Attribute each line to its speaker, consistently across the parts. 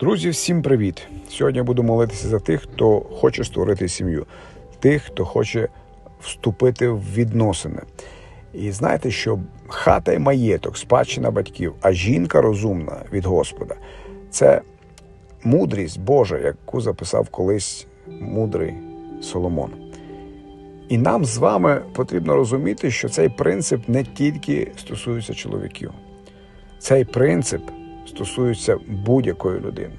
Speaker 1: Друзі, всім привіт! Сьогодні я буду молитися за тих, хто хоче створити сім'ю, тих, хто хоче вступити в відносини. І знаєте, що хата й маєток, спадщина батьків, а жінка розумна від Господа це мудрість Божа, яку записав колись мудрий Соломон. І нам з вами потрібно розуміти, що цей принцип не тільки стосується чоловіків, цей принцип стосується будь-якої людини.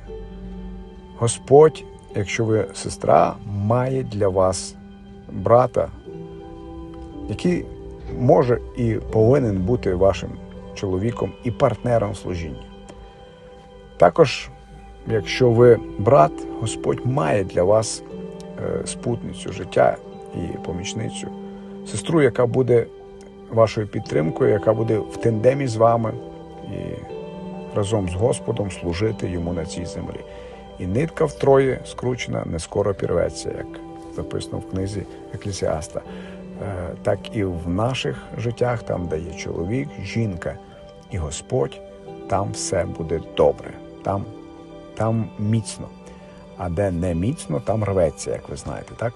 Speaker 1: Господь, якщо ви сестра, має для вас брата, який може і повинен бути вашим чоловіком і партнером в служінні. Також, якщо ви брат, Господь має для вас е, спутницю життя і помічницю, сестру, яка буде вашою підтримкою, яка буде в тендемі з вами і разом з Господом служити йому на цій землі. І нитка втроє скручена не скоро пірветься, як записано в книзі Еклесіаста. Е, Так і в наших життях, там, де є чоловік, жінка і Господь, там все буде добре, там, там міцно. А де не міцно, там рветься, як ви знаєте, так?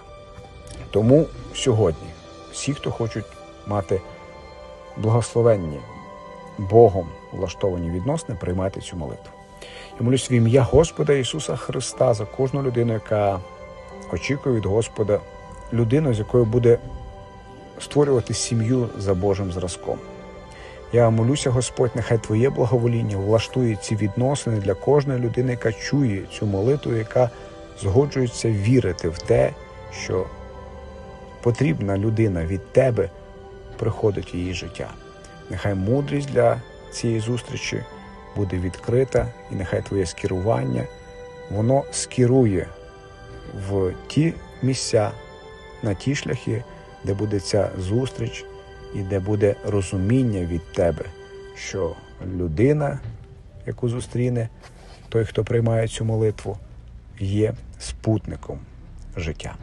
Speaker 1: Тому сьогодні всі, хто хочуть мати благословенні Богом влаштовані відносини, приймайте цю молитву. Я молюсь в ім'я Господа Ісуса Христа за кожну людину, яка очікує від Господа, людину, з якою буде створювати сім'ю за Божим зразком. Я молюся, Господь, нехай Твоє благовоління влаштує ці відносини для кожної людини, яка чує цю молитву, яка згоджується вірити в те, що потрібна людина від Тебе приходить в її життя. Нехай мудрість для цієї зустрічі буде відкрита, і нехай Твоє скерування воно скерує в ті місця, на ті шляхи, де буде ця зустріч і де буде розуміння від Тебе, що людина, яку зустріне той, хто приймає цю молитву, є спутником життя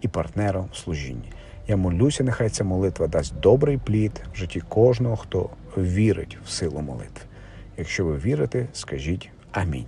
Speaker 1: і партнером в служінні. Я молюся, нехай ця молитва дасть добрий плід в житті кожного, хто вірить в силу молитви. Якщо ви вірите, скажіть амінь.